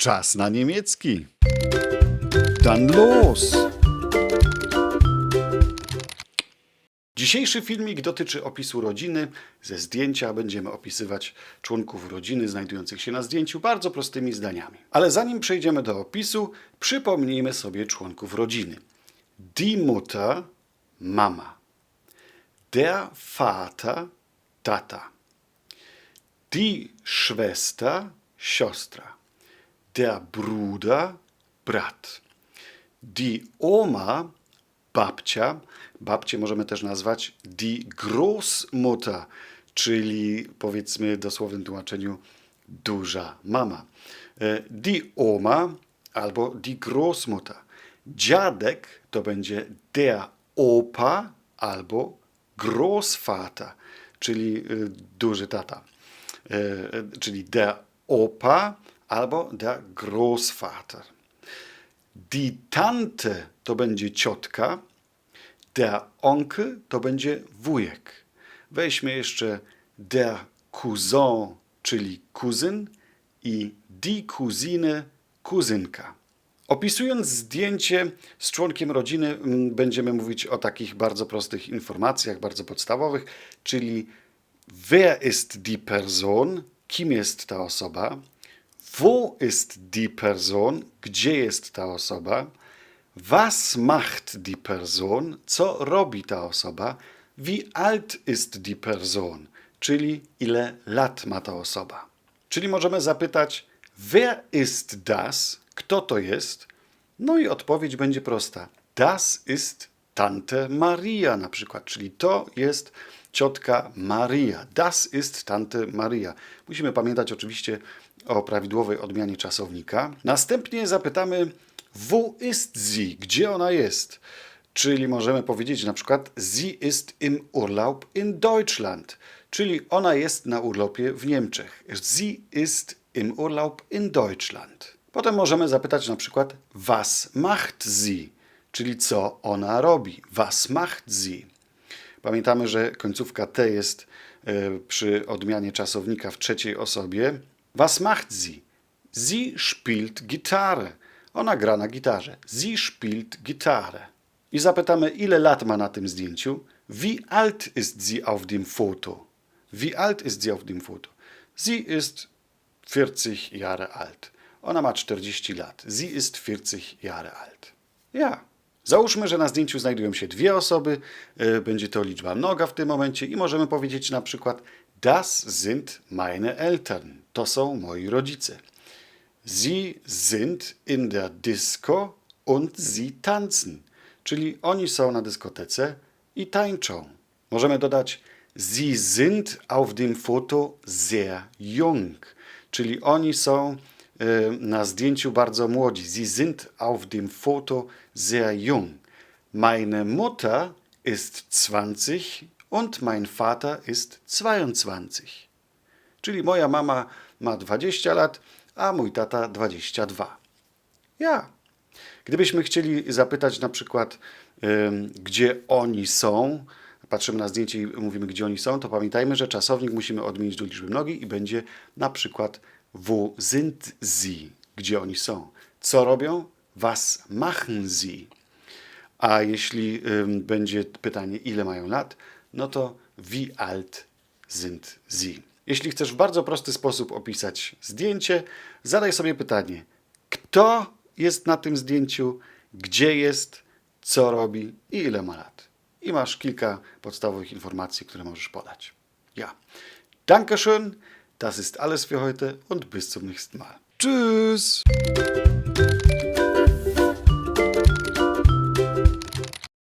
Czas na niemiecki. Dann los! Dzisiejszy filmik dotyczy opisu rodziny. Ze zdjęcia będziemy opisywać członków rodziny znajdujących się na zdjęciu bardzo prostymi zdaniami. Ale zanim przejdziemy do opisu, przypomnijmy sobie członków rodziny. Die Mutter, mama. Der Vater, tata. Die Schwester, Siostra. Der Bruder, brat. Die Oma, babcia. Babcię możemy też nazwać die Großmutter, czyli powiedzmy w dosłownym tłumaczeniu duża mama. E, Die Oma albo die Großmutter. Dziadek to będzie der Opa albo Großvater, czyli y, duży tata. E, e, czyli der Opa albo der Großvater. Die Tante to będzie ciotka, der Onkel to będzie wujek. Weźmy jeszcze der Cousin, czyli kuzyn i die Cousine, kuzynka. Opisując zdjęcie z członkiem rodziny, mm, będziemy mówić o takich bardzo prostych informacjach, bardzo podstawowych, czyli wer ist die Person, kim jest ta osoba, wo ist die Person, gdzie jest ta osoba, was macht die Person, co robi ta osoba, wie alt ist die Person, czyli ile lat ma ta osoba. Czyli możemy zapytać, wer ist das, kto to jest? No i odpowiedź będzie prosta. Das ist Tante Maria na przykład, czyli to jest ciotka Maria. Das ist Tante Maria. Musimy pamiętać oczywiście o prawidłowej odmianie czasownika. Następnie zapytamy, wo ist sie? Gdzie ona jest? Czyli możemy powiedzieć na przykład, sie ist im Urlaub in Deutschland. Czyli ona jest na urlopie w Niemczech. Sie ist im Urlaub in Deutschland. Potem możemy zapytać na przykład, was macht sie? Czyli co ona robi? Was macht sie? Pamiętamy, że końcówka T jest e, przy odmianie czasownika w trzeciej osobie. Was macht sie? Sie spielt Gitarre. Ona gra na gitarze. Sie spielt Gitarre. I zapytamy, ile lat ma na tym zdjęciu? Wie alt ist sie auf dem Foto? Wie alt ist sie auf dem Foto? Sie ist 40 Jahre alt. Ona ma 40 lat. Sie ist 40 Jahre alt. Ja. Załóżmy, że na zdjęciu znajdują się dwie osoby, y, będzie to liczba mnoga w tym momencie i możemy powiedzieć na przykład Das sind meine Eltern. To są moi rodzice. Sie sind in der Disco und sie tanzen. Czyli oni są na dyskotece i tańczą. Możemy dodać Sie sind auf dem Foto sehr jung. Czyli oni są y, na zdjęciu bardzo młodzi. Sie sind auf dem Foto sehr jung. Meine Mutter ist 20 und mein Vater ist 22. Czyli moja mama ma 20 lat, a mój tata 22. Ja. Gdybyśmy chcieli zapytać na przykład, gdzie oni są, patrzymy na zdjęcie i mówimy, gdzie oni są, to pamiętajmy, że czasownik musimy odmienić do liczby mnogiej i będzie na przykład wo sind sie, gdzie oni są. Co robią? Was machen sie? A jeśli będzie pytanie, ile mają lat, no to wie alt sind sie? Jeśli chcesz w bardzo prosty sposób opisać zdjęcie, zadaj sobie pytanie, kto jest na tym zdjęciu, gdzie jest, co robi i ile ma lat. I masz kilka podstawowych informacji, które możesz podać. Ja. Dankeschön, das ist alles für heute und bis zum nächsten Mal. Tschüss!